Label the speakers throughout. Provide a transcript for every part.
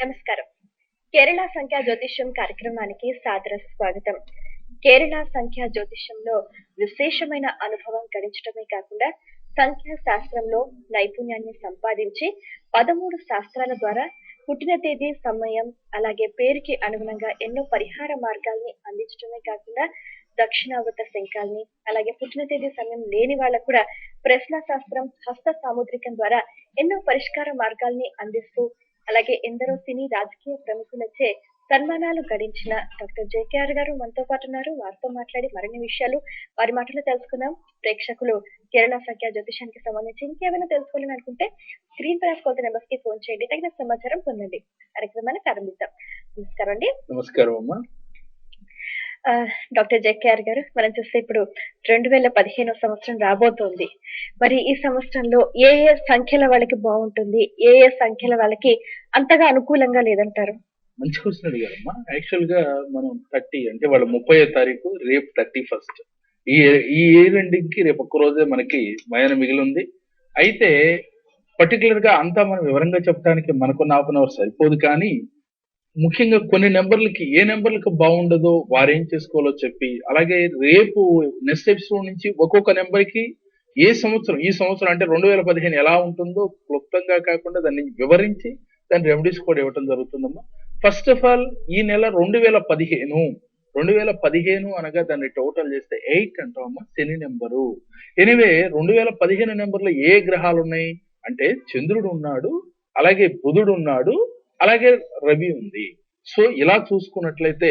Speaker 1: నమస్కారం. కేరళ సంఖ్యా జ్యోతిష్యం కార్యక్రమానికి సాదర స్వాగతం. కేరళ సంఖ్యా జ్యోతిష్యంలో విశేషమైన అనుభవం గడించడమే కాకుండా సంఖ్యా శాస్త్రంలో నైపుణ్యాన్ని సంపాదించి పదమూడు శాస్త్రాల ద్వారా పుట్టిన తేదీ సమయం అలాగే పేరుకి అనుగుణంగా ఎన్నో పరిహార మార్గాల్ని అందించడమే కాకుండా దక్షిణావృత శంఖాల్ని అలాగే పుట్టిన తేదీ సమయం లేని వాళ్ళకు కూడా ప్రశ్న శాస్త్రం హస్త సాముద్రికం ద్వారా ఎన్నో పరిష్కార మార్గాల్ని అందిస్తూ అలాగే ఎందరో సినీ రాజకీయ ప్రముఖులచే సన్మానాలు గడించిన డాక్టర్ జేకేఆర్ గారు మనతో పాటు ఉన్నారు. వారితో మాట్లాడి మరిన్ని విషయాలు వారి మాటలు తెలుసుకుందాం. ప్రేక్షకులు కేరళ సంఖ్యా జ్యోతిషానికి సంబంధించి ఇంకేమైనా తెలుసుకోవాలని అనుకుంటే స్క్రీన్ పై కొత్త నెంబర్స్కి ఫోన్ చేయండి. తగిన సమాచారం పొందండి. కార్యక్రమాన్ని ప్రారంభిద్దాం. నమస్కారం అండి.
Speaker 2: నమస్కారం అమ్మా.
Speaker 1: డాక్టర్ జేకేఆర్ గారు మనం చూస్తే ఇప్పుడు రెండు వేల పదిహేను సంవత్సరం రాబోతోంది. మరి ఈ సంవత్సరంలో ఏ ఏ సంఖ్యల వాళ్ళకి బాగుంటుంది? ఏ ఏ సంఖ్యల వాళ్ళకి అంతగా అనుకూలంగా లేదంటారు?
Speaker 2: మంచి క్వశ్చన్ అడిగారమ్మా. యాక్చువల్గా మనం థర్టీ అంటే వాళ్ళ ముప్పై తారీఖు రేపు థర్టీ ఫస్ట్. ఈ ఈ ఇయర్కి రేపు ఒక్క రోజే మనకి మయన మిగిలి ఉంది అయితే పర్టికులర్గా అంతా మనం వివరంగా చెప్పడానికి మనకున్న హాఫ్ అన్ అవర్ సరిపోదు కానీ ముఖ్యంగా కొన్ని నెంబర్లకి ఏ నెంబర్లకు బాగుండదో వారు ఏం చేసుకోవాలో చెప్పి అలాగే రేపు నెక్స్ట్ ఎపిసోడ్ నుంచి ఒక్కొక్క నెంబర్కి ఏ సంవత్సరం ఈ సంవత్సరం అంటే రెండు వేల పదిహేను ఎలా ఉంటుందో క్లుప్తంగా కాకుండా దాన్ని వివరించి దాని రెమెడీస్ కూడా ఇవ్వడం జరుగుతుందమ్మా. ఫస్ట్ ఆఫ్ ఆల్ ఈ నెల రెండు వేల పదిహేను రెండు వేల పదిహేను అనగా దాన్ని టోటల్ చేస్తే ఎయిట్ అంటామమ్మా శని నెంబరు. ఎనివే రెండు వేల పదిహేను నెంబర్లో ఏ గ్రహాలు ఉన్నాయి? అంటే చంద్రుడు ఉన్నాడు అలాగే బుధుడు ఉన్నాడు అలాగే రవి ఉంది. సో ఇలా చూసుకున్నట్లయితే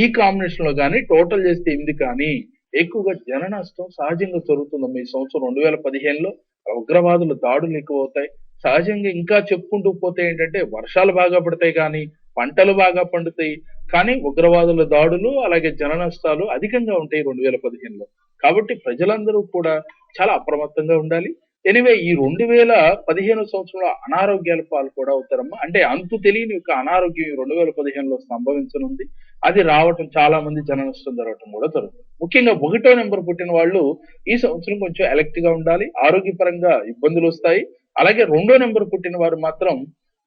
Speaker 2: ఈ కాంబినేషన్లో కానీ టోటల్ చేస్తే ఎనిమిది కానీ ఎక్కువగా జన నష్టం సహజంగా జరుగుతుందమ్మ ఈ సంవత్సరం రెండు వేల పదిహేనులో. ఉగ్రవాదుల దాడులు ఎక్కువ అవుతాయి సహజంగా ఇంకా చెప్పుకుంటూ పోతే ఏంటంటే వర్షాలు బాగా పడతాయి కానీ పంటలు బాగా పండుతాయి. కానీ ఉగ్రవాదుల దాడులు అలాగే జన నష్టాలు అధికంగా ఉంటాయి రెండు వేల పదిహేనులో. కాబట్టి ప్రజలందరూ కూడా చాలా అప్రమత్తంగా ఉండాలి. ఎనివే ఈ రెండు వేల పదిహేను సంవత్సరంలో అనారోగ్యాల పాలు కూడా అవుతారమ్మా. అంటే అంతు తెలియని యొక్క అనారోగ్యం ఈ రెండు వేల పదిహేనులో సంభవించనుంది. అది రావటం చాలా మంది జన నష్టం జరగటం కూడా జరుగుతుంది. ముఖ్యంగా ఒకటో నెంబర్ పుట్టిన వాళ్ళు ఈ సంవత్సరం కొంచెం ఎలక్ట్గా ఉండాలి. ఆరోగ్యపరంగా ఇబ్బందులు వస్తాయి. అలాగే రెండో నెంబర్ పుట్టిన వారు మాత్రం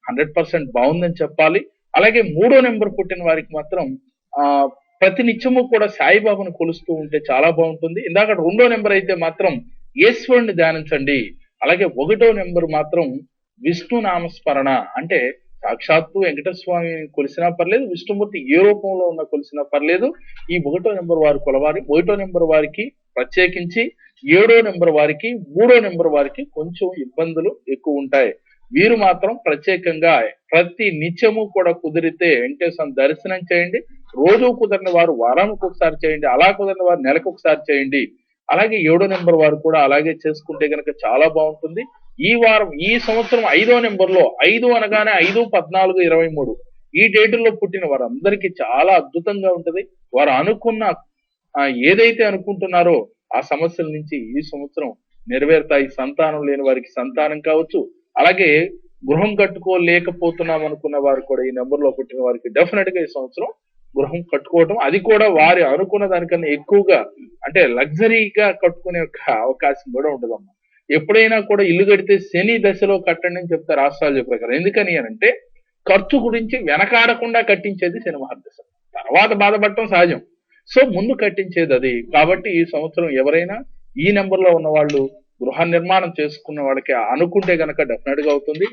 Speaker 2: హండ్రెడ్ పర్సెంట్ బాగుందని చెప్పాలి. అలాగే మూడో నెంబర్ పుట్టిన వారికి మాత్రం ఆ ప్రతి నిత్యము కూడా సాయిబాబాను కొలుస్తూ ఉంటే చాలా బాగుంటుంది. ఇందాక రెండో నెంబర్ అయితే మాత్రం ఈశ్వరుణ్ణి ధ్యానించండి. అలాగే ఒకటో నెంబర్ మాత్రం విష్ణు నామస్మరణ. అంటే సాక్షాత్తు వెంకటస్వామిని కొలిసినా పర్లేదు విష్ణుమూర్తి ఏ రూపంలో ఉన్న కొలిసినా పర్లేదు. ఈ ఒకటో నెంబర్ వారి కులవారి ఒకటో నెంబర్ వారికి ప్రత్యేకించి ఏడో నెంబర్ వారికి మూడో నెంబర్ వారికి కొంచెం ఇబ్బందులు ఎక్కువ ఉంటాయి. వీరు మాత్రం ప్రత్యేకంగా ప్రతి నిత్యము కూడా కుదిరితే వెంకటేశ్వరం దర్శనం చేయండి. రోజు కుదరిన వారు వారానికి ఒకసారి చేయండి. అలా కుదరిన వారు నెలకు ఒకసారి చేయండి. అలాగే ఏడో నెంబర్ వారు కూడా అలాగే చేసుకుంటే కనుక చాలా బాగుంటుంది. ఈ వారం ఈ సంవత్సరం ఐదో నెంబర్లో ఐదు అనగానే ఐదు పద్నాలుగు ఇరవై మూడు. ఈ డేటుల్లో పుట్టిన వారందరికీ చాలా అద్భుతంగా ఉంటది. వారు అనుకున్న ఏదైతే అనుకుంటున్నారో ఆ సమస్యల నుంచి ఈ సంవత్సరం నెరవేరుతాయి. సంతానం లేని వారికి సంతానం కావచ్చు. అలాగే గృహం కట్టుకోలేకపోతున్నాం అనుకున్న వారు కూడా ఈ నెంబర్లో పుట్టిన వారికి డెఫినెట్గా ఈ సంవత్సరం గృహం కట్టుకోవటం అది కూడా వారి అనుకున్న దానికన్నా ఎక్కువగా అంటే లగ్జరీగా కట్టుకునే ఒక అవకాశం కూడా ఉంటుందమ్మా. ఎప్పుడైనా కూడా ఇల్లు కడితే శని దశలో కట్టండి అని చెప్తారు రాష్ట్రాల ప్రకారం. ఎందుకని అని అంటే ఖర్చు గురించి వెనకాడకుండా కట్టించేది శని మహాదశ. తర్వాత బాధపడటం సహజం. సో ముందు కట్టించేది అది. కాబట్టి ఈ సంవత్సరం ఎవరైనా ఈ నెంబర్లో ఉన్న వాళ్ళు గృహ నిర్మాణం చేసుకున్న వాళ్ళకి అనుకుంటే గనక డెఫినెట్గా అవుతుంది.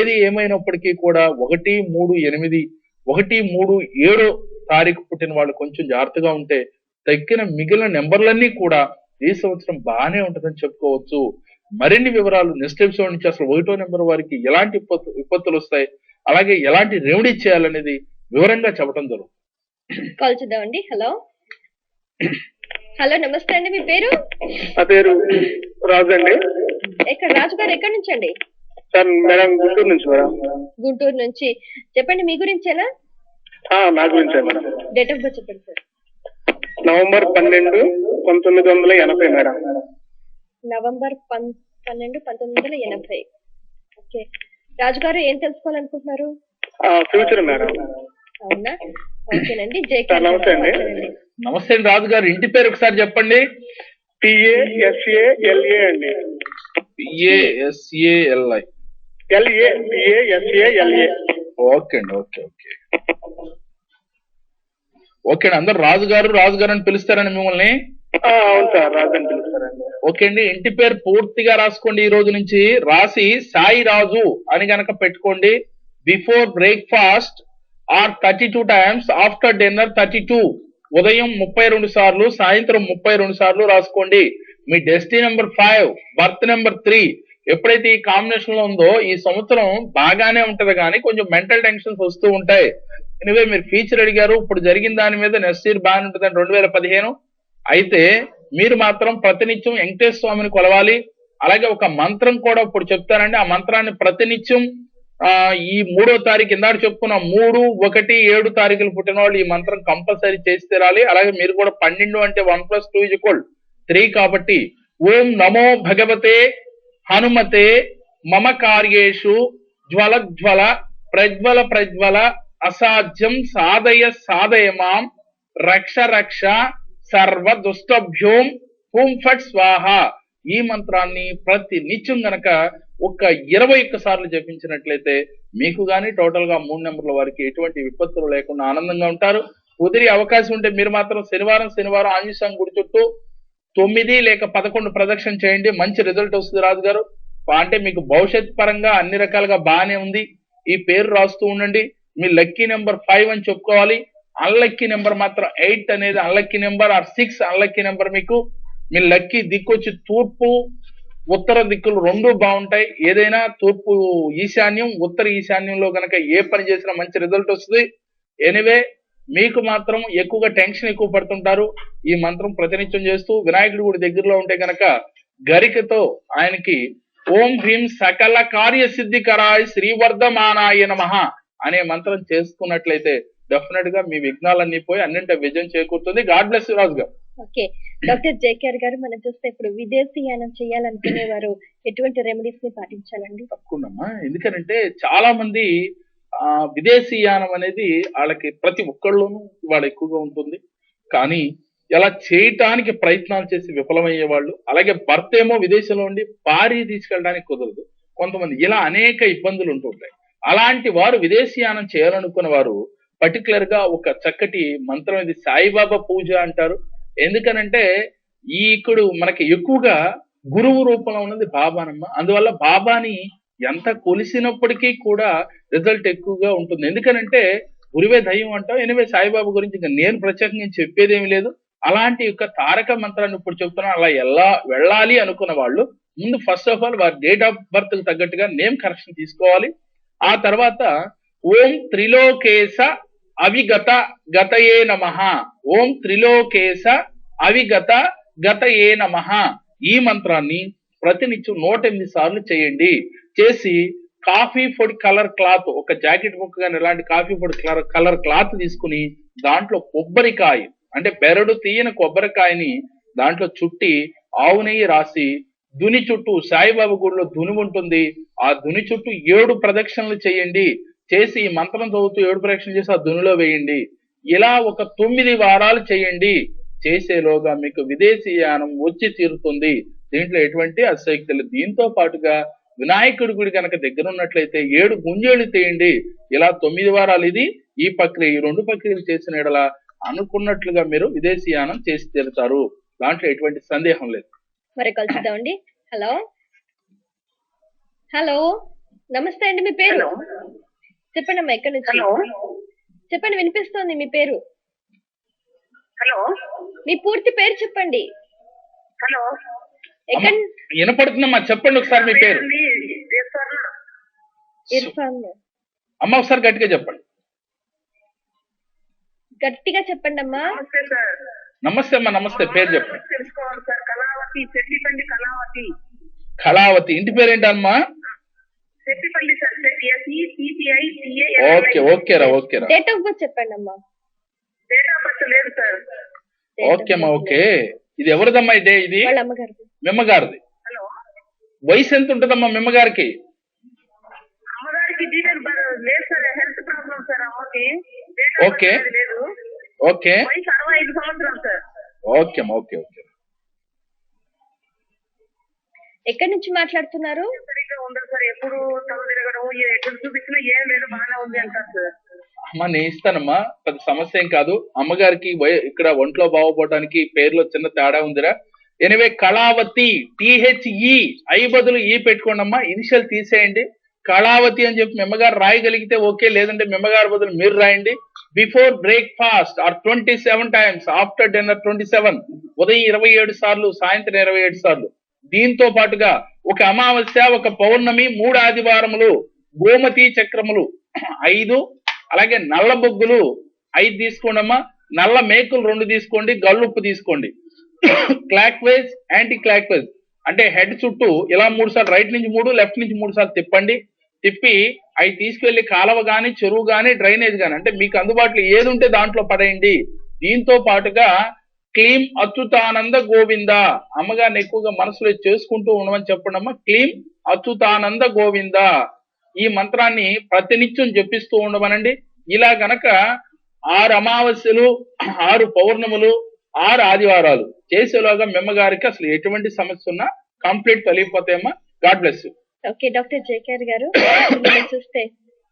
Speaker 2: ఏది ఏమైనప్పటికీ కూడా ఒకటి మూడు ఎనిమిది ఒకటి మూడు ఏడు తారీఖు పుట్టిన వాళ్ళు కొంచెం జాగ్రత్తగా ఉంటే తగ్గిన మిగిలిన నెంబర్లన్నీ కూడా ఈ సంవత్సరం బాగానే ఉంటుందని చెప్పుకోవచ్చు. మరిన్ని వివరాలు నెక్స్ట్ ఎపిసోడ్ నుంచి అసలు ఒకటో నెంబర్ వారికి ఎలాంటి విపత్తు విపత్తులు వస్తాయి అలాగే ఎలాంటి రెమెడీ చేయాలనేది వివరంగా చెప్పడం జరుగుతుంది.
Speaker 1: కాల్ చూద్దామండి. హలో. హలో నమస్తే అండి. మీ పేరు?
Speaker 3: నా పేరు రాజు అండి.
Speaker 1: ఎక్కడ రాజు గారు ఎక్కడి నుంచి అండి
Speaker 3: సార్ మేడం గుంటూరు నుంచి మేడం.
Speaker 1: గుంటూరు నుంచి. చెప్పండి మీ గురించేనా?
Speaker 3: నా గురించే మేడం.
Speaker 1: డేట్ ఆఫ్ బర్త్ చెప్పండి సార్.
Speaker 3: నవంబర్ పన్నెండు పంతొమ్మిది వందల ఎనభై మేడం.
Speaker 1: నవంబర్ పన్ పన్నెండు పంతొమ్మిది వందల ఎనభై. ఓకే. రాజు గారు ఏం తెలుసుకోవాలనుకుంటున్నారు?
Speaker 3: ఆ, ఫ్యూచర్ మేడం.
Speaker 1: అవునా? ఓకేనండి. జేకే
Speaker 3: నమస్తే అండి.
Speaker 2: నమస్తే అండి రాజు గారు. ఇంటి పేరు ఒకసారి చెప్పండి.
Speaker 3: T A S A L A అండి.
Speaker 2: P A S A L I
Speaker 3: L A B A S A L A
Speaker 2: okay అండి ఓకే ఓకే. ఓకే అండి అందరు రాజు గారు రాజు గారు అని పిలుస్తారండి మిమ్మల్ని?
Speaker 3: అవును సార్ రాజని పిలుస్తారండి.
Speaker 2: ఓకే అండి ఇంటి పేరు పూర్తిగా రాసుకోండి ఈ రోజు నుంచి. రాసి సాయి రాజు అని గనక పెట్టుకోండి. Before breakfast or thirty two times after dinner thirty two. ఉదయం ముప్పై రెండు సార్లు సాయంత్రం ముప్పై రెండు సార్లు రాసుకోండి. మీ destiny number five birth number three ఎప్పుడైతే ఈ కాంబినేషన్లో ఉందో ఈ సంవత్సరం బాగానే ఉంటది కానీ కొంచెం మెంటల్ టెన్షన్స్ వస్తూ ఉంటాయి. ఎనివే మీరు ఫీచర్ అడిగారు ఇప్పుడు జరిగిన దాని మీద నెక్స్ట్ ఇయర్ బాగానే ఉంటుందండి రెండు వేల పదిహేను. అయితే మీరు మాత్రం ప్రతినిత్యం వెంకటేశ్వర స్వామిని కొలవాలి. అలాగే ఒక మంత్రం కూడా ఇప్పుడు చెప్తానండి ఆ మంత్రాన్ని ప్రతినిత్యం ఆ ఈ మూడో తారీఖు ఇందాక చెప్పుకున్న మూడు ఒకటి ఏడు తారీఖులు పుట్టిన వాళ్ళు ఈ మంత్రం కంపల్సరీ చేసి తీరాలి. అలాగే మీరు కూడా పన్నెండు అంటే one plus two is equal three కాబట్టి ఓం నమో భగవతే హనుమతే మమ కార్యేషు జ్వల జ్వల ప్రజ్వల ప్రజ్వల అసాధ్యం సాధయ సాధయ మాం రక్ష రక్ష సర్వ దుష్టభ్యోం హూం ఫట్ స్వాహ. ఈ మంత్రాన్ని ప్రతి నిత్యం గనక ఒక ఇరవై ఒక్క సార్లు జపించినట్లయితే మీకు గాని టోటల్గా మూడు నెంబర్ల వారికి ఎటువంటి విపత్తులు లేకుండా ఆనందంగా ఉంటారు. కుదిరి అవకాశం ఉంటే మీరు మాత్రం శనివారం శనివారం ఆంజనేయ గుడి చుట్టూ తొమ్మిది లేక పదకొండు ప్రదక్షిణ చేయండి మంచి రిజల్ట్ వస్తుంది రాజు గారు అంటే మీకు భవిష్యత్ పరంగా అన్ని రకాలుగా బాగానే ఉంది. ఈ పేరు రాస్తూ ఉండండి. మీ లక్కీ నెంబర్ ఫైవ్ అని చెప్పుకోవాలి. అన్లక్కీ నెంబర్ మాత్రం ఎయిట్ అనేది unlucky number or six unlucky number మీకు. మీ లక్కీ దిక్కు వచ్చి తూర్పు ఉత్తర దిక్కులు రెండు బాగుంటాయి. ఏదైనా తూర్పు ఈశాన్యం ఉత్తర ఈశాన్యంలో కనుక ఏ పని చేసినా మంచి రిజల్ట్ వస్తుంది. ఎనివే మీకు మాత్రం ఎక్కువగా టెన్షన్ ఎక్కువ పడుతుంటారు. ఈ మంత్రం ప్రతినిత్యం చేస్తూ వినాయకుడి గుడి దగ్గరలో ఉంటే గనక గరికతో ఆయనకి ఓం హ్రీం సకల కార్య సిద్ధికరాయ శ్రీవర్ధమానాయ నమః అనే మంత్రం చేసుకున్నట్లయితే డెఫినెట్గా మీ విఘ్నాలన్నీ పోయి అన్నింటి విజయం చేకూరుతుంది. గాడ్ బ్లెస్ రాజు గారు
Speaker 1: ఓకే. డాక్టర్ జేకేఆర్ గారు మనం చూస్తే ఇప్పుడు విదేశీయానం చేయాలనుకునే వారు ఎటువంటి రెమెడీస్ని పాటించాలండి?
Speaker 2: తప్పకుండా ఎందుకనంటే చాలా మంది ఆ విదేశీయానం అనేది వాళ్ళకి ప్రతి ఒక్కళ్ళలోనూ ఇవాళ ఎక్కువగా ఉంటుంది. కానీ ఎలా చేయటానికి ప్రయత్నాలు చేసి విఫలమయ్యే వాళ్ళు అలాగే భర్త ఏమో విదేశంలో ఉండి భార్య తీసుకెళ్ళడానికి కుదరదు. కొంతమంది ఇలా అనేక ఇబ్బందులు ఉంటుంటాయి అలాంటి వారు విదేశీయానం చేయాలనుకున్న వారు పర్టికులర్గా ఒక చక్కటి మంత్రం ఇది సాయిబాబా పూజ అంటారు. ఎందుకనంటే ఈ ఇక్కడ మనకి ఎక్కువగా గురువు రూపంలో ఉన్నది బాబానమ్మ. అందువల్ల బాబాని ఎంత కొలిసినప్పటికీ కూడా రిజల్ట్ ఎక్కువగా ఉంటుంది. ఎందుకనంటే గురువే దయ్యం అంటాం ఎనివే సాయిబాబా గురించి ఇంకా నేను ప్రత్యేకంగా చెప్పేది ఏమి లేదు. అలాంటి యొక్క తారక మంత్రాన్ని ఇప్పుడు చెప్తున్నాను అలా ఎలా వెళ్ళాలి అనుకున్న వాళ్ళు ముందు ఫస్ట్ ఆఫ్ ఆల్ వారి డేట్ ఆఫ్ బర్త్కి తగ్గట్టుగా నేమ్ కరెక్షన్ తీసుకోవాలి. ఆ తర్వాత ఓం త్రిలోకేశ అవిగత గతయే నమ. ఓం త్రిలోకేశ అవిగత గతయే నమ. ఈ మంత్రాన్ని ప్రతినిత్యం నూట ఎనిమిది సార్లు చేయండి. చేసి కాఫీ పొడి కలర్ క్లాత్ ఒక జాకెట్ ముక్క కానీ ఇలాంటి కాఫీ పొడి కలర్ కలర్ క్లాత్ తీసుకుని దాంట్లో కొబ్బరికాయ అంటే బెరడు తీయని కొబ్బరికాయని దాంట్లో చుట్టి ఆవు నెయ్యి రాసి దుని చుట్టూ సాయిబాబా గుడిలో దుని ఉంటుంది. ఆ దుని చుట్టూ ఏడు ప్రదక్షిణలు చేయండి. చేసి ఈ మంత్రం చదువుతూ ఏడు ప్రదక్షిణలు చేసి ఆ దునిలో వేయండి. ఇలా ఒక తొమ్మిది వారాలు చేయండి. చేసేలోగా మీకు విదేశీయానం వచ్చి తీరుతుంది. దీంట్లో ఎటువంటి అసక్తి లేదు. దీంతో పాటుగా వినాయకుడి గుడి కనుక దగ్గర ఉన్నట్లయితే ఏడు గుంజేళ్ళు తీయండి. ఇలా తొమ్మిది వారాలు ఇది ఈ ప్రక్రియ ఈ రెండు ప్రక్రియలు చేసిన ఎడల అనుకున్నట్లుగా మీరు విదేశీయానం చేసి తీరుతారు. దాంట్లో ఎటువంటి సందేహం లేదు.
Speaker 1: మరి కలుద్దామండి. హలో? హలో? నమస్తే అండి మీ పేరు? చెప్పండి అమ్మా ఎక్కడి నుంచి? చెప్పండి వినిపిస్తోంది మీ పేరు?
Speaker 4: హలో?
Speaker 1: మీ పూర్తి పేరు చెప్పండి.
Speaker 4: హలో?
Speaker 2: వినపడుతుందమ్మా చెప్పండి ఒకసారి మీ పేరు. అమ్మ ఒకసారి గట్టిగా చెప్పండి.
Speaker 1: గట్టిగా చెప్పండి అమ్మా
Speaker 4: నమస్తే సార్.
Speaker 2: నమస్తే అమ్మా నమస్తే పేరు చెప్పండి.
Speaker 4: తెలుసుకోవాలి సార్. కళావతి చెట్టిపల్లి కళావతి.
Speaker 2: కళావతి ఇంటి పేరేంటమ్మా? ఓకే ఓకేరా ఓకేరా
Speaker 1: డేట్ ఆఫ్ బర్త్ చెప్పండి అమ్మా
Speaker 4: డేట్ ఆఫ్ బర్త్ లేదు సార్.
Speaker 2: ఓకే అమ్మా ఓకే. ఇది ఎవరిదమ్మా ఇదే? ఇది మిమ్మగారిది
Speaker 4: హలో.
Speaker 2: వయసు ఎంత ఉంటుందమ్మా మిమ్మగారికి
Speaker 4: అమ్మగారికి డీటెయిల్ లేదు సార్ హెల్త్ ప్రాబ్లం సార్ అమ్మకి. Date of
Speaker 2: okay. ఓకే.
Speaker 4: వయసు అరవై ఐదు సంవత్సరాలు సార్.
Speaker 2: Okay okay okay.
Speaker 1: ఎక్కడి నుంచి మాట్లాడుతున్నారు?
Speaker 4: సరిగ్గా ఉండదు సార్ ఎప్పుడు తల తిరగడం ఏ- ఎక్కడ చూపించినా ఏం లేదు బాగానే ఉంది అంటారు సార్.
Speaker 2: అమ్మా నేను ఇస్తానమ్మా పెద్ద సమస్య ఏం కాదు. అమ్మగారికి ఇక్కడ ఒంట్లో బాగుపోవడానికి పేర్లో చిన్న తేడా ఉందిరా. Anyway Kalavathi T H E I బదులు e ఈ పెట్టుకోండి అమ్మా ఇనిషియల్ తీసేయండి. కళావతి అని చెప్పి మెమ్మగారు రాయగలిగితే ఓకే లేదంటే మెమ్మగారు బదులు మీరు రాయండి. Before breakfast or twenty seven times after dinner twenty seven ఉదయం ఇరవై ఏడు సార్లు సాయంత్రం ఇరవై ఏడు సార్లు. దీంతో పాటుగా ఒక అమావాస్య ఒక పౌర్ణమి మూడు ఆదివారములు గోమతి చక్రములు ఐదు అలాగే నల్ల బొగ్గులు ఐదు తీసుకోండి అమ్మా నల్ల మేకులు రెండు తీసుకోండి గల్లుప్పు తీసుకోండి. Clockwise anticlockwise అంటే హెడ్ చుట్టూ ఇలా మూడు సార్లు రైట్ నుంచి మూడు లెఫ్ట్ నుంచి మూడు సార్లు తిప్పండి. తిప్పి అవి తీసుకెళ్ళి కాలువ గాని చెరువు గాని డ్రైనేజ్ గాని అంటే మీకు అందుబాటులో ఏది ఉంటే దాంట్లో పడేయండి. దీంతో పాటుగా క్లీం అచ్యుతానంద గోవింద. అమ్మగారిని ఎక్కువగా మనసులో చేసుకుంటూ ఉండమని చెప్పండి అమ్మ క్లీం అచ్యుతానంద గోవింద. ఈ మంత్రాన్ని ప్రతినిత్యం జపిస్తూ ఉండమనండి. ఇలా గనక ఆరు అమావాస్యలు ఆరు పౌర్ణములు ఆరు ఆదివారాలు చేసేలోగా మెమ్మగారికి అసలు ఎటువంటి సమస్య ఉన్నా complete తొలగిపోతాయమ్మా. God bless
Speaker 1: okay doctor JKR గారు చూస్తే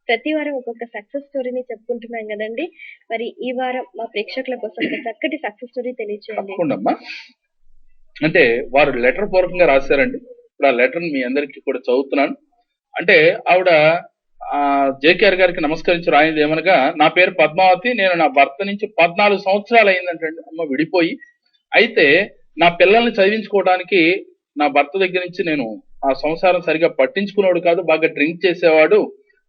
Speaker 1: ప్రతి వారం ఒక్కొక్క సక్సెస్ స్టోరీని చెప్పుకుంటున్నాం కదండి. మరి ఈ వారం మా ప్రేక్షకుల కోసం ఒక చక్కటి సక్సెస్ స్టోరీ తెలియచేయండి.
Speaker 2: అంటే వారు లెటర్ పూర్వకంగా రాశారండి. ఇప్పుడు ఆ లెటర్ మీ అందరికీ కూడా చదువుతున్నాను. అంటే ఆవిడ జేకేఆర్ గారికి నమస్కరించి రాయింది ఏమనగా నా పేరు పద్మావతి నేను నా భర్త నుంచి పద్నాలుగు సంవత్సరాలు అయిందంటే అమ్మ విడిపోయి అయితే నా పిల్లల్ని చదివించుకోవడానికి నా భర్త దగ్గర నుంచి నేను ఆ సంసారం సరిగా పట్టించుకునేవాడు కాదు బాగా డ్రింక్ చేసేవాడు.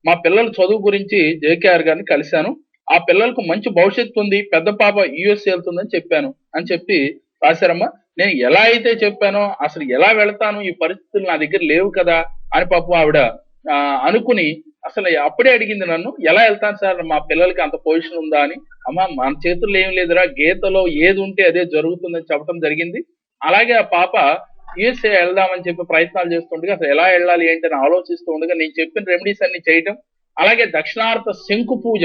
Speaker 2: మా పిల్లల చదువు గురించి జేకేఆర్ గారిని కలిశాను. ఆ పిల్లలకు మంచి భవిష్యత్తు ఉంది పెద్ద పాప యుఎస్ వెళ్తుందని చెప్పాను అని చెప్పి రాశారమ్మా. నేను ఎలా అయితే చెప్పానో అసలు ఎలా వెళ్తాను ఈ పరిస్థితులు నా దగ్గర లేవు కదా. అని పాపం ఆవిడ ఆ, అనుకుని అసలు అప్పుడే అడిగింది నన్ను ఎలా వెళ్తాను సార్? మా పిల్లలకి అంత పొజిషన్ ఉందా? అని. అమ్మ మన చేతుల్లో ఏం లేదురా గీతలో ఏది ఉంటే అదే జరుగుతుందని చెప్పడం జరిగింది. అలాగే ఆ పాప యుఎస్ఏ వెళ్దామని చెప్పి ప్రయత్నాలు చేస్తుండగా అసలు ఎలా వెళ్ళాలి ఏంటి అని ఆలోచిస్తూ ఉండగా నేను చెప్పిన రెమెడీస్ అన్ని చేయటం అలాగే దక్షిణార్థ శంకు పూజ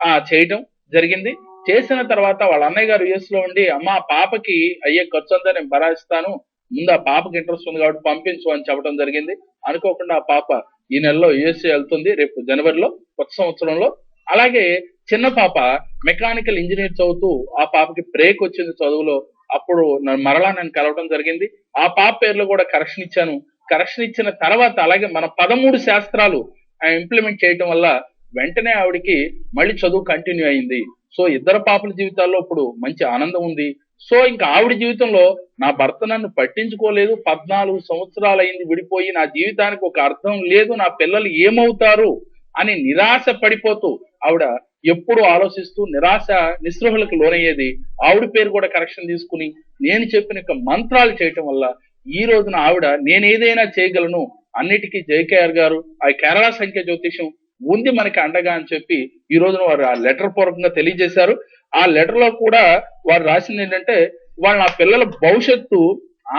Speaker 2: ఆ చేయటం జరిగింది. చేసిన తర్వాత వాళ్ళ అన్నయ్య గారు యుఎస్లో ఉండి అమ్మ పాపకి అయ్యే ఖర్చు అంతా నేను భరాయిస్తాను. ముందు ఆ పాపకి ఇంట్రెస్ట్ ఉంది కాబట్టి పంపించు అని చెప్పడం జరిగింది. అనుకోకుండా ఆ పాప ఈ నెలలో యుఎస్ఏ వెళ్తుంది. రేపు జనవరిలో కొత్త సంవత్సరంలో. అలాగే చిన్న పాప మెకానికల్ ఇంజనీర్ చదువుతూ ఆ పాపకి బ్రేక్ వచ్చింది చదువులో. అప్పుడు నన్ను మరలా నేను కలవడం జరిగింది. ఆ పాప పేర్లు కూడా కరెక్షన్ ఇచ్చాను. కరెక్షన్ ఇచ్చిన తర్వాత అలాగే మన పదమూడు శాస్త్రాలు ఇంప్లిమెంట్ చేయటం వల్ల వెంటనే ఆవిడకి మళ్ళీ చదువు కంటిన్యూ అయింది. సో ఇద్దరు పాపల జీవితాల్లో ఇప్పుడు మంచి ఆనందం ఉంది. సో ఇంకా ఆవిడ జీవితంలో నా భర్త నన్ను పట్టించుకోలేదు. పద్నాలుగు సంవత్సరాలు అయింది విడిపోయి నా జీవితానికి ఒక అర్థం లేదు. నా పిల్లలు ఏమవుతారు అని నిరాశ పడిపోతూ ఆవిడ ఎప్పుడు ఆలోచిస్తూ నిరాశ నిస్పృహలకు లోనయ్యేది. ఆవిడ పేరు కూడా కరెక్షన్ తీసుకుని నేను చెప్పిన యొక్క మంత్రాలు చేయటం వల్ల ఈ రోజున ఆవిడ నేను ఏదైనా చేయగలను. అన్నిటికీ జయకేఆర్ గారు ఆ కేరళ సంఖ్య జ్యోతిషం ఉంది మనకి అండగా అని చెప్పి ఈ రోజున వారు ఆ లెటర్ పూర్వకంగా తెలియజేశారు. ఆ లెటర్లో కూడా వారు రాసింది ఏంటంటే వాళ్ళ నా పిల్లల భవిష్యత్తు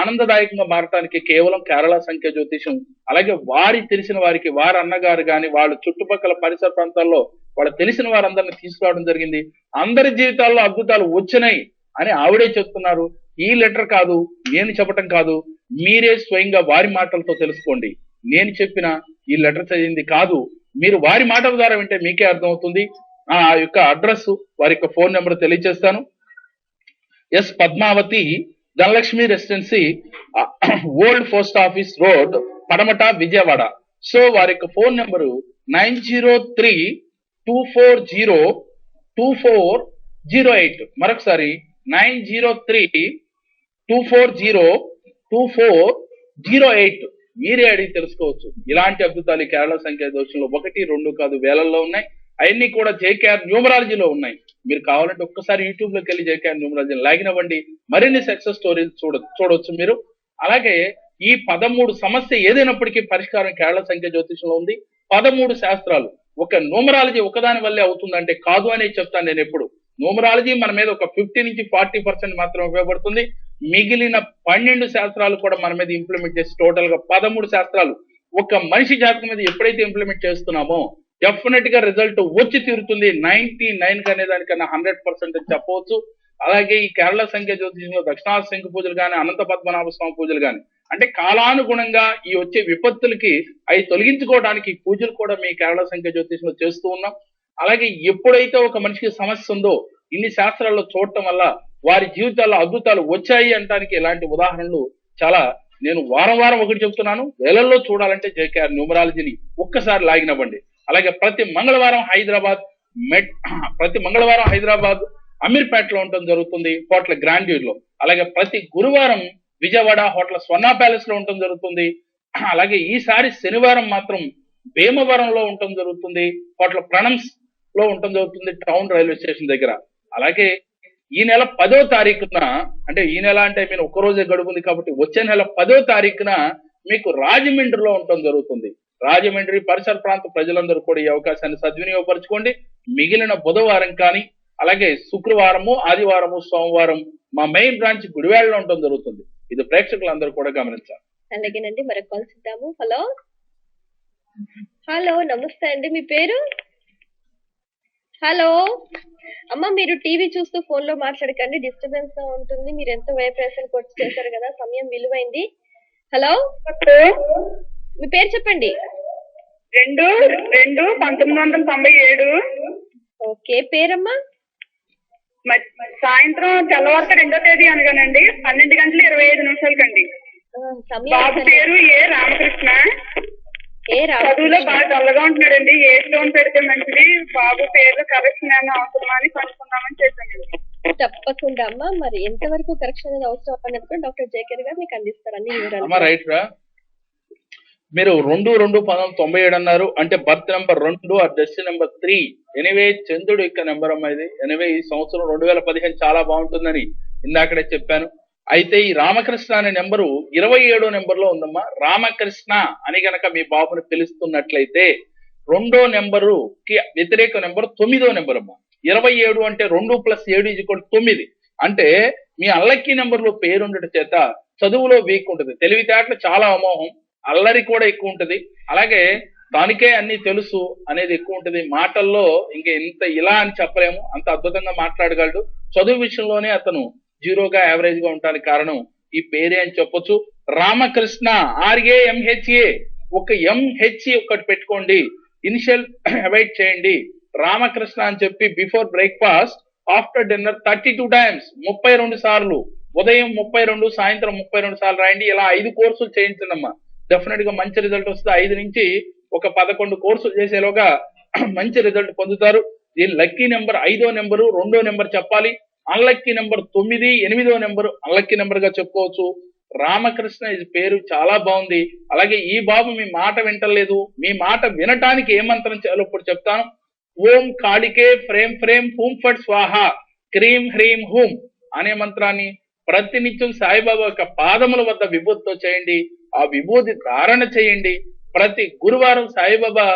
Speaker 2: ఆనందదాయకంగా మారటానికి కేవలం కేరళ సంఖ్య జ్యోతిషం అలాగే వారి తెలిసిన వారికి వారి అన్నగారు గాని వాళ్ళ చుట్టుపక్కల పరిసర ప్రాంతాల్లో వాళ్ళు తెలిసిన వారందరిని తీసుకురావడం జరిగింది. అందరి జీవితాల్లో అద్భుతాలు వచ్చినాయి అని ఆవిడే చెప్తున్నారు. ఈ లెటర్ కాదు నేను చెప్పటం కాదు మీరే స్వయంగా వారి మాటలతో తెలుసుకోండి. నేను చెప్పిన ఈ లెటర్ చదివింది కాదు. మీరు వారి మాటల ద్వారా వింటే మీకే అర్థమవుతుంది. ఆ యొక్క అడ్రస్ వారి యొక్క ఫోన్ నెంబర్ తెలియజేస్తాను. S Padmavathi Dhanalakshmi residency old post office road Padamata Vijayawada. So వారి యొక్క phone number nine zero three two four zero two four zero eight. మరొకసారి nine zero three two four zero two four zero eight. మీరే అడిగి తెలుసుకోవచ్చు. ఇలాంటి అద్భుతాలు కేరళ సంఖ్య దోషంలో ఒకటి రెండు కాదు వేలల్లో ఉన్నాయి. అవన్నీ కూడా జేకేఆర్ న్యూమరాలజీలో ఉన్నాయి. మీరు కావాలంటే ఒక్కసారి యూట్యూబ్లోకి వెళ్ళి జేకేఆర్ న్యూమరాలజీ లాగినవ్వండి మరిన్ని సక్సెస్ స్టోరీలు చూడ చూడవచ్చు మీరు. అలాగే ఈ పదమూడు సమస్య ఏదైనప్పటికీ పరిష్కారం కేరళ సంఖ్య జ్యోతిషంలో ఉంది. పదమూడు శాస్త్రాలు. ఒక న్యూమరాలజీ ఒకదాని వల్లే అవుతుందంటే కాదు అనే చెప్తాను నేను ఎప్పుడు. న్యూమరాలజీ మన మీద ఒక ఫిఫ్టీ నుంచి ఫార్టీ పర్సెంట్ మాత్రమే ఉపయోగపడుతుంది. మిగిలిన పన్నెండు శాస్త్రాలు కూడా మన మీద ఇంప్లిమెంట్ చేసి టోటల్గా పదమూడు శాస్త్రాలు. ఒక మనిషి జాతకం మీద ఎప్పుడైతే ఇంప్లిమెంట్ చేస్తున్నామో డెఫినెట్గా రిజల్ట్ వచ్చి తీరుతుంది. నైన్టీ నైన్ అనే దానికన్నా హండ్రెడ్ పర్సెంట్ చెప్పవచ్చు. అలాగే ఈ కేరళ సంఖ్య జ్యోతిషంలో దక్షిణాది శంఖ పూజలు కానీ అనంత పద్మనాభ స్వామి పూజలు కానీ అంటే కాలానుగుణంగా ఈ వచ్చే విపత్తులకి అవి తొలగించుకోవడానికి పూజలు కూడా మీ కేరళ సంఖ్య జ్యోతిషంలో చేస్తూ ఉన్నాం. అలాగే ఎప్పుడైతే ఒక మనిషికి సమస్య ఉందో ఇన్ని శాస్త్రాల్లో చూడటం వల్ల వారి జీవితాల్లో అద్భుతాలు వచ్చాయి అనడానికి ఇలాంటి ఉదాహరణలు చాలా నేను వారం వారం ఒకటి చెప్తున్నాను. వేలల్లో చూడాలంటే జేకేఆర్ న్యూమరాలజీని ఒక్కసారి లాగినవ్వండి. అలాగే ప్రతి మంగళవారం హైదరాబాద్ మెట్ ప్రతి మంగళవారం హైదరాబాద్ అమీర్పేటలో ఉండటం జరుగుతుంది హోటల్ గ్రాండ్యూర్లో అలాగే ప్రతి గురువారం విజయవాడ హోటల్ స్వర్ణ ప్యాలెస్లో ఉండటం జరుగుతుంది. అలాగే ఈసారి శనివారం మాత్రం భీమవరంలో ఉండటం జరుగుతుంది హోటల్ ప్రణమ్స్లో ఉండటం జరుగుతుంది టౌన్ రైల్వే స్టేషన్ దగ్గర. అలాగే ఈ నెల పదో తారీఖున అంటే ఈ నెల అంటే మీరు ఒక్క రోజే గడుపుంది కాబట్టి వచ్చే నెల పదో తారీఖున మీకు రాజమండ్రిలో ఉండటం జరుగుతుంది. రాజమండ్రి పరిసర ప్రాంత ప్రజలందరూ కూడా ఈ అవకాశాన్ని సద్వినియోగపరచుకోండి. మిగిలిన బుధవారం కానీ అలాగే శుక్రవారము ఆదివారము సోమవారం మా మెయిన్ బ్రాంచ్ గుడివాడలో ఉండటం జరుగుతుంది. ఇది ప్రేక్షకులందరూ కూడా గమనించాలి.
Speaker 1: అలాగేనండి మరొక కాల్ చూద్దాము. హలో. హలో నమస్తే అండి. మీ పేరు? హలో. అమ్మ మీరు టీవీ చూస్తూ ఫోన్లో మాట్లాడకండి. డిస్టర్బెన్స్గా ఉంటుంది. మీరు ఎంతో వైబ్రేషన్ కొట్టి చేశారు కదా. సమయం విలువైంది. హలో. మీ పేరు చెప్పండి.
Speaker 4: రెండు రెండు పంతొమ్మిది వందల తొంభై ఏడు.
Speaker 1: ఓకే పేరమ్మా?
Speaker 4: సాయంత్రం తెల్లవారుత రెండో తేదీ అనగానండి పన్నెండు గంటల ఇరవై ఐదు నిమిషాలకండి. బాబు పేరు ఏ రామకృష్ణ? చదువులో బాగా డల్లగా ఉంటున్నాడండి ఏ స్టోన్ పెడితే మంచిది? బాబు పేరు కరెక్షన్ ఏమైనా అవసరమా అని కనుక్కుందామని చేశాను.
Speaker 1: తప్పకుండా అమ్మా మరి ఎంతవరకు కరెక్షన్ అనేది అవసరం అనేది కూడా డాక్టర్ జేకేర్ గారు మీకు అందిస్తారు అన్ని వివరాలు
Speaker 2: మీరు రెండు రెండు పంతొమ్మిది తొంభై ఏడు అన్నారు. అంటే బర్త్ నెంబర్ రెండు ఆ డెస్ట్ నెంబర్ త్రీ ఎనివే చంద్రుడు యొక్క నెంబర్ అమ్మా ఇది ఎనివే ఈ సంవత్సరం రెండు వేల పదిహేను చాలా బాగుంటుందని ఇందాకడే చెప్పాను. అయితే ఈ రామకృష్ణ అనే నెంబరు ఇరవై ఏడో నెంబర్లో ఉందమ్మా. రామకృష్ణ అని గనక మీ బాబుని పిలుస్తున్నట్లయితే రెండో నెంబరు కి వ్యతిరేక నెంబర్ తొమ్మిదో నెంబర్ అమ్మా. ఇరవై ఏడు అంటే రెండు ప్లస్ ఏడు ఇది తొమ్మిది. అంటే మీ అల్లక్కి నెంబర్లో పేరుండట చేత చదువులో వీక్ ఉంటుంది. తెలివితేటలు చాలా అమోహం అల్లరి కూడా ఎక్కువ ఉంటది. అలాగే దానికే అన్ని తెలుసు అనేది ఎక్కువ ఉంటది. మాటల్లో ఇంక ఇంత ఇలా అని చెప్పలేము. అంత అద్భుతంగా మాట్లాడగలడు. చదువు విషయంలోనే అతను జీరోగా యావరేజ్గా ఉండడానికి కారణం ఈ పేరే అని చెప్పొచ్చు. Ramakrishna R A M H A ఒక ఎంహెచ్ ఒకటి పెట్టుకోండి. ఇనిషియల్ అవాయిడ్ చేయండి. రామకృష్ణ అని చెప్పి before breakfast after dinner thirty two times ముప్పై రెండు సార్లు. ఉదయం ముప్పై రెండు సాయంత్రం ముప్పై రెండు సార్లు రాయండి. ఇలా ఐదు కోర్సులు చేయించండి అమ్మా డెఫినెట్గా మంచి రిజల్ట్ వస్తుంది. ఐదు నుంచి ఒక పదకొండు కోర్సులు చేసేలోగా మంచి రిజల్ట్ పొందుతారు. దీని లక్కీ నెంబర్ ఐదో నెంబరు రెండో నెంబర్ చెప్పాలి. అన్లక్కీ నెంబర్ తొమ్మిది ఎనిమిదో నెంబర్ అన్లక్కీ నెంబర్గా చెప్పుకోవచ్చు. రామకృష్ణ ఇది పేరు చాలా బాగుంది. అలాగే ఈ బాబు మీ మాట వింటలేదు. మీ మాట వినటానికి ఏ మంత్రం చేయాలో ఇప్పుడు చెప్తాను. ఓం కాళికే ఫ్రేమ్ ఫ్రేమ్ హూం ఫట్ స్వాహ క్రీం హ్రీం హూం అనే మంత్రాన్ని ప్రతినిత్యం సాయిబాబా యొక్క పాదముల వద్ద విభూత్తో చేయండి. ఆ విభూతి ధారణ చేయండి. ప్రతి గురువారం సాయిబాబా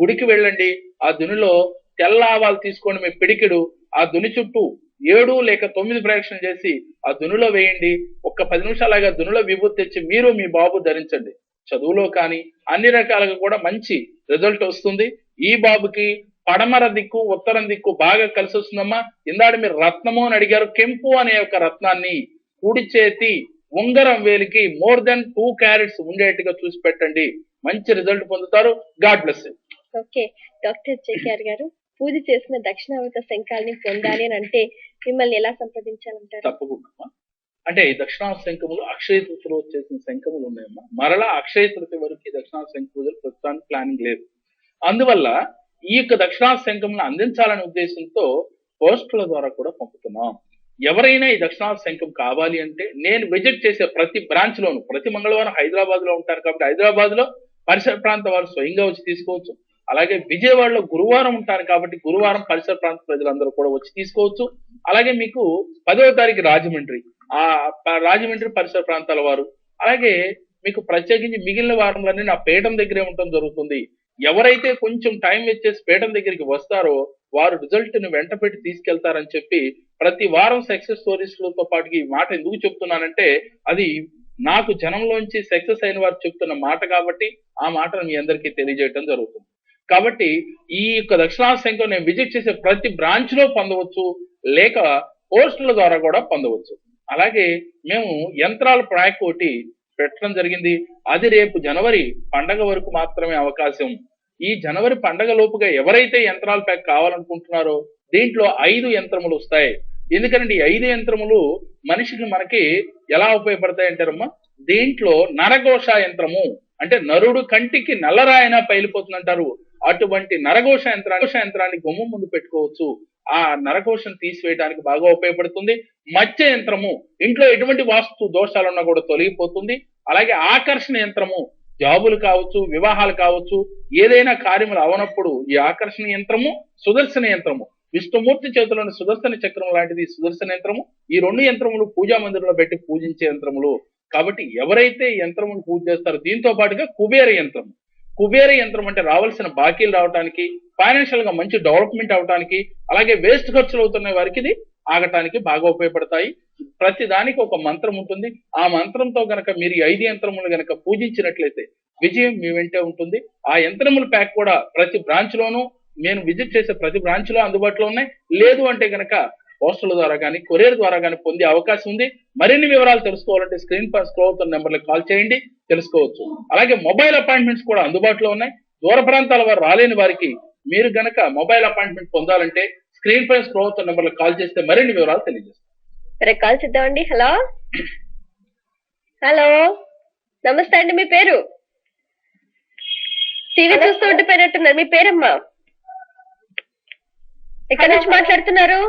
Speaker 2: గుడికి వెళ్ళండి. ఆ దునిలో తెల్ల ఆవాలు తీసుకోండి మీ పిడికిడు ఆ దుని చుట్టూ ఏడు లేక తొమ్మిది ప్రదక్షిణలు చేసి ఆ దునిలో వేయండి. ఒక్క పది నిమిషాలుగా దునిలో విభూతి తెచ్చి మీరు మీ బాబు ధరించండి. చదువులో కానీ అన్ని రకాలుగా కూడా మంచి రిజల్ట్ వస్తుంది. ఈ బాబుకి పడమర దిక్కు ఉత్తరం దిక్కు బాగా కలిసి వస్తుందమ్మా ఇందాడు మీరు రత్నము అని అడిగారు. కెంపు అనే ఒక రత్నాన్ని కుడి చేతి ఉంగరం వేలికి మోర్ దెన్ టూ క్యారెట్స్ ఉండేట్టుగా చూసి పెట్టండి. మంచి రిజల్ట్ పొందుతారు. God bless
Speaker 1: okay. Doctor JKR గారు పూజ చేసిన దక్షిణావృత శంఖాల్ని పొందాలి అని అంటే మిమ్మల్ని ఎలా సంప్రదించాలంటారు?
Speaker 2: తప్పకుండా. అంటే ఈ దక్షిణావ శంఖములు అక్షయ తృతిలో చేసిన శంఖములు ఉన్నాయమ్మా. మరలా అక్షయ తృతి వరకు ఈ దక్షిణావ శంఖ పూజలు ప్రస్తుతానికి ప్లానింగ్ లేదు. అందువల్ల ఈ యొక్క దక్షిణావ శంఖములను అందించాలనే ఉద్దేశంతో పోస్టుల ద్వారా కూడా పంపుతున్నాం. ఎవరైనా ఈ దక్షిణావ సంఖ్యం కావాలి అంటే నేను విజిట్ చేసే ప్రతి బ్రాంచ్ లోను ప్రతి మంగళవారం హైదరాబాద్లో ఉంటారు కాబట్టి హైదరాబాద్లో పరిసర ప్రాంత వారు స్వయంగా వచ్చి తీసుకోవచ్చు. అలాగే విజయవాడలో గురువారం ఉంటారు కాబట్టి గురువారం పరిసర ప్రాంత ప్రజలందరూ కూడా వచ్చి తీసుకోవచ్చు. అలాగే మీకు పదవ తారీఖు రాజమండ్రి. ఆ రాజమండ్రి పరిసర ప్రాంతాల వారు. అలాగే మీకు ప్రత్యేకించి మిగిలిన వారంలోనే నా పేటం దగ్గరే ఉండటం జరుగుతుంది. ఎవరైతే కొంచెం టైం వచ్చేసి పేటం దగ్గరికి వస్తారో వారు రిజల్ట్ని వెంట పెట్టి తీసుకెళ్తారని చెప్పి ప్రతి వారం సక్సెస్ స్టోరీస్లతో పాటు ఈ మాట ఎందుకు చెప్తున్నానంటే అది నాకు జనంలోంచి సక్సెస్ అయిన వారు చెప్తున్న మాట కాబట్టి ఆ మాటను మీ అందరికీ తెలియజేయటం జరుగుతుంది. కాబట్టి ఈ యొక్క దక్షిణాది సంఖ్యను నేను విజిట్ చేసే ప్రతి బ్రాంచ్లో పొందవచ్చు లేక పోస్టుల ద్వారా కూడా పొందవచ్చు. అలాగే మేము యంత్రాల ప్యాక్ ఒకటి పెట్టడం జరిగింది. అది రేపు జనవరి పండగ వరకు మాత్రమే అవకాశం. ఈ జనవరి పండగ లోపుగా ఎవరైతే యంత్రాల ప్యాక్ కావాలనుకుంటున్నారో దీంట్లో ఐదు యంత్రములు వస్తాయి. ఎందుకంటే ఈ ఐదు యంత్రములు మనిషికి మనకి ఎలా ఉపయోగపడతాయి అంటారమ్మా దీంట్లో నరఘోష యంత్రము అంటే నరుడు కంటికి నల్లరాయన పైలిపోతుందంటారు. అటువంటి నరఘోష యంత్రాన్ని ఘోష యంత్రాన్ని గుమ్మం ముందు పెట్టుకోవచ్చు. ఆ నరఘోషను తీసివేయడానికి బాగా ఉపయోగపడుతుంది. మత్స్య యంత్రము ఇంట్లో ఎటువంటి వాస్తు దోషాలున్నా కూడా తొలగిపోతుంది. అలాగే ఆకర్షణ యంత్రము జాబులు కావచ్చు వివాహాలు కావచ్చు ఏదైనా కార్యములు అవనప్పుడు ఈ ఆకర్షణ యంత్రము సుదర్శన యంత్రము. విష్ణుమూర్తి చేతిలోని సుదర్శన చక్రం లాంటిది సుదర్శన యంత్రము. ఈ రెండు యంత్రములు పూజా మందిరంలో పెట్టి పూజించే యంత్రములు. కాబట్టి ఎవరైతే యంత్రములు యంత్రమును పూజ చేస్తారో దీంతో పాటుగా కుబేర యంత్రం. కుబేర యంత్రం అంటే రావాల్సిన బాకీలు రావడానికి ఫైనాన్షియల్గా మంచి డెవలప్మెంట్ అవడానికి అలాగే వేస్ట్ ఖర్చులు అవుతున్న వారికి ఇది ఆగటానికి బాగా ఉపయోగపడతాయి. ప్రతి దానికి ఒక మంత్రం ఉంటుంది. ఆ మంత్రంతో గనక మీరు ఈ ఐదు యంత్రములు గనక పూజించినట్లయితే విజయం మీ వెంటే ఉంటుంది. ఆ యంత్రముల ప్యాక్ కూడా ప్రతి బ్రాంచ్ లోనూ నేను విజిట్ చేసే ప్రతి బ్రాంచ్లో అందుబాటులో ఉన్నాయి. లేదు అంటే గనక పోస్టుల ద్వారా కానీ కొరియర్ ద్వారా కానీ పొందే అవకాశం ఉంది. మరిన్ని వివరాలు తెలుసుకోవాలంటే స్క్రీన్ పై స్క్రోల్ అవుతున్న నెంబర్లకు కాల్ చేయండి. తెలుసుకోవచ్చు. అలాగే మొబైల్ అపాయింట్మెంట్స్ కూడా అందుబాటులో ఉన్నాయి. దూర ప్రాంతాల వారు రాలేని వారికి మీరు గనక మొబైల్ అపాయింట్మెంట్ పొందాలంటే స్క్రీన్ పై స్క్రోల్ అవుతున్న నెంబర్లకు కాల్ చేస్తే మరిన్ని వివరాలు తెలియజేస్తాం.
Speaker 1: సరే కాల్ చేద్దామండి. హలో? హలో? నమస్తే అండి మీ పేరు? టీవీ చూస్తూ ఉండిపోయినట్టున్నారు. మీ పేరమ్మా? ఎక్కడి నుంచి మాట్లాడుతున్నారు?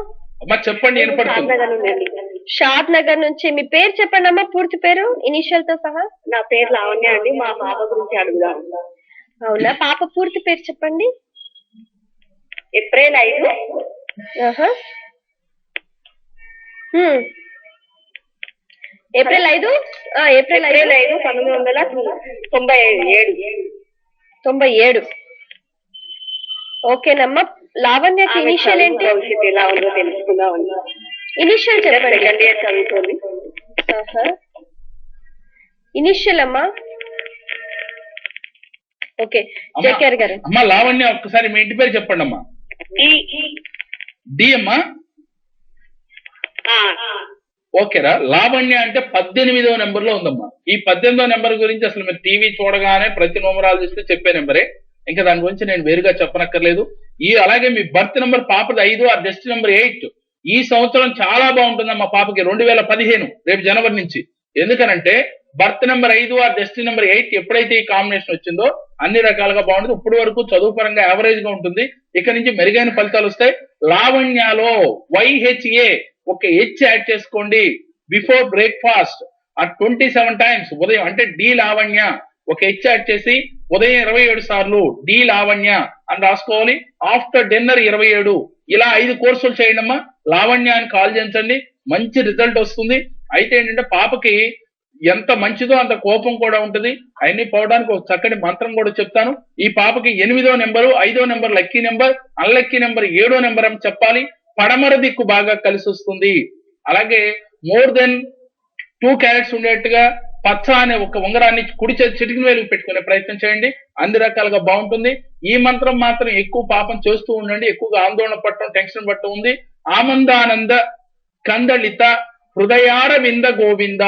Speaker 2: అమ్మా చెప్పండి వినపడుతుంది.
Speaker 1: షాద్ నగర్ నుంచి. మీ పేరు చెప్పండి అమ్మా పూర్తి పేరు ఇనిషియల్తో సహా?
Speaker 5: నా పేరు లావణ్య అండి మా పాప గురించి అడుగుదాం.
Speaker 1: అవునా పాప పూర్తి పేరు చెప్పండి.
Speaker 5: ఏప్రిల్ ఐదు.
Speaker 1: ఏప్రిల్ ఐదు? ఏప్రిల్ ఐదు.
Speaker 5: ఏప్రిల్ ఐదు పంతొమ్మిది వందల తొంభై ఏడు.
Speaker 1: తొంభై ఏడు. ఓకేనమ్మా. లావణ్యకి
Speaker 5: ఆమె
Speaker 1: ఇనిషియల్ ఏంటి?
Speaker 5: భవిష్యత్తు ఎలా ఉందో తెలుసుకుందామని
Speaker 1: ఇనిషియల్ చెప్పండి.
Speaker 5: సెకండ్ ఇయర్ చదువుతుంది.
Speaker 1: ఇనిషియల్ అమ్మా. ఓకే
Speaker 2: అమ్మా.
Speaker 1: జేకేఆర్ గారు.
Speaker 2: అమ్మా లావణ్య ఒక్కసారి మీ ఇంటి పేరు చెప్పండి అమ్మా. డి అమ్మా?
Speaker 5: ఆ,
Speaker 2: ఓకేరా. లావణ్య అంటే పద్దెనిమిదవ నెంబర్లో ఉందమ్మా. ఈ పద్దెనిమిదవ నెంబర్ గురించి అసలు మీరు టీవీ చూడగానే ప్రతి నోమరాలు చూస్తే చెప్పే నెంబరే. ఇంకా దాని గురించి నేను వేరుగా చెప్పనక్కర్లేదు. ఈ అలాగే మీ బర్త్ నెంబర్ పాపది ఐదు ఆ డెస్ట్ నెంబర్ ఎయిట్. ఈ సంవత్సరం చాలా బాగుంటుంది మా పాపకి రెండు వేల పదిహేను రేపు జనవరి నుంచి. ఎందుకనంటే బర్త్ నెంబర్ ఐదు ఆ డెస్ట్ నెంబర్ ఎయిట్ ఎప్పుడైతే ఈ కాంబినేషన్ వచ్చిందో అన్ని రకాలుగా బాగుంటుంది. ఇప్పుడు వరకు చదువు పరంగా యావరేజ్గా ఉంటుంది. ఇక్కడ నుంచి మెరుగైన ఫలితాలు వస్తాయి. లావణ్యాలో వైహెచ్ఏ ఒక హెచ్ యాడ్ చేసుకోండి. Before breakfast ah twenty seven times ఉదయం అంటే డి లావణ్య. ఒక హెచ్ యాడ్ చేసి ఉదయం ఇరవై ఏడు సార్లు డి లావణ్య అని రాసుకోవాలి. ఆఫ్టర్ డిన్నర్ ఇరవై ఏడు. ఇలా ఐదు కోర్సులు చేయండి అమ్మా. లావణ్య అని కాల్ చేయించండి. మంచి రిజల్ట్ వస్తుంది. అయితే ఏంటంటే పాపకి ఎంత మంచిదో అంత కోపం కూడా ఉంటుంది. అవన్నీ పోవడానికి ఒక చక్కటి మంత్రం కూడా చెప్తాను. ఈ పాపకి ఎనిమిదో నెంబరు ఐదో number lucky number unlucky number ఏడో నెంబర్ అని చెప్పాలి. పడమర దిక్కు బాగా కలిసి వస్తుంది. అలాగే మోర్ దెన్ టూ క్యారెట్స్ ఉండేట్టుగా పచ్చ అనే ఒక ఉంగరాన్ని కుడి చేతి చిటికిన వేలుకు పెట్టుకునే ప్రయత్నం చేయండి. అన్ని రకాలుగా బాగుంటుంది. ఈ మంత్రం మాత్రం ఎక్కువ పాపం చేస్తూ ఉండండి. ఎక్కువగా ఆందోళన పట్టడం టెన్షన్ పట్టడం ఉంది. ఆనందానంద కందళిత హృదయార వింద గోవింద.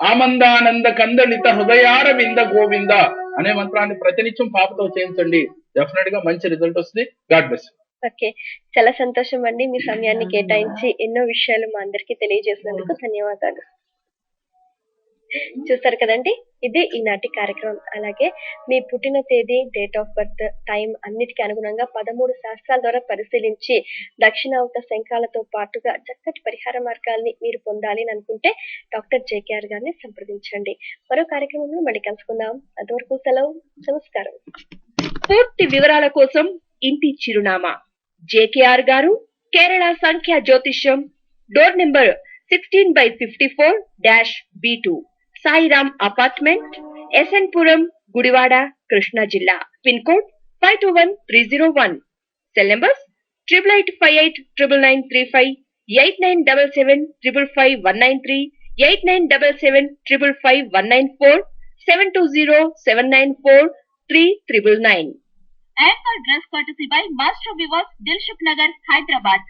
Speaker 2: ఆనందానంద కందళిత హృదయార వింద గోవింద అనే మంత్రాన్ని ప్రతినిత్యం పాపతో చేయించండి. డెఫినెట్గా మంచి రిజల్ట్ వస్తుంది. God bless
Speaker 1: okay. చాలా సంతోషం అండి మీ సమయాన్ని కేటాయించి ఎన్నో విషయాలు మా అందరికీ తెలియజేసినందుకు ధన్యవాదాలు. చూస్తారు కదండి? ఇది ఈనాటి కార్యక్రమం. అలాగే మీ పుట్టిన తేదీ డేట్ ఆఫ్ బర్త్ టైం అన్నిటికీ అనుగుణంగా పదమూడు శాస్త్రాల ద్వారా పరిశీలించి దక్షిణావత శంఖాలతో పాటుగా చక్కటి పరిహార మార్గాల్ని మీరు పొందాలి అని అనుకుంటే డాక్టర్ జేకేఆర్ గారిని సంప్రదించండి. మరో కార్యక్రమంలో మళ్ళీ కలుసుకుందాం. అంతవరకు సెలవు. నమస్కారం.
Speaker 6: పూర్తి వివరాల కోసం ఇంటి చిరునామా. జేకేఆర్ గారు కేరళ సంఖ్యా జ్యోతిష్యం door number sixteen by fifty four dash B two. Sairam apartment S N Puram Gudivada Krishna జిల్లా pin code five two one three zero one cell numbers triple eight five eight triple nine three five eight nine double seven triple five one nine three eight nine double seven triple five one nine four seven two zero seven nine four three triple nine
Speaker 7: anchor dress courtesy by Master Vivas, Dilshuk Nagar, Hyderabad.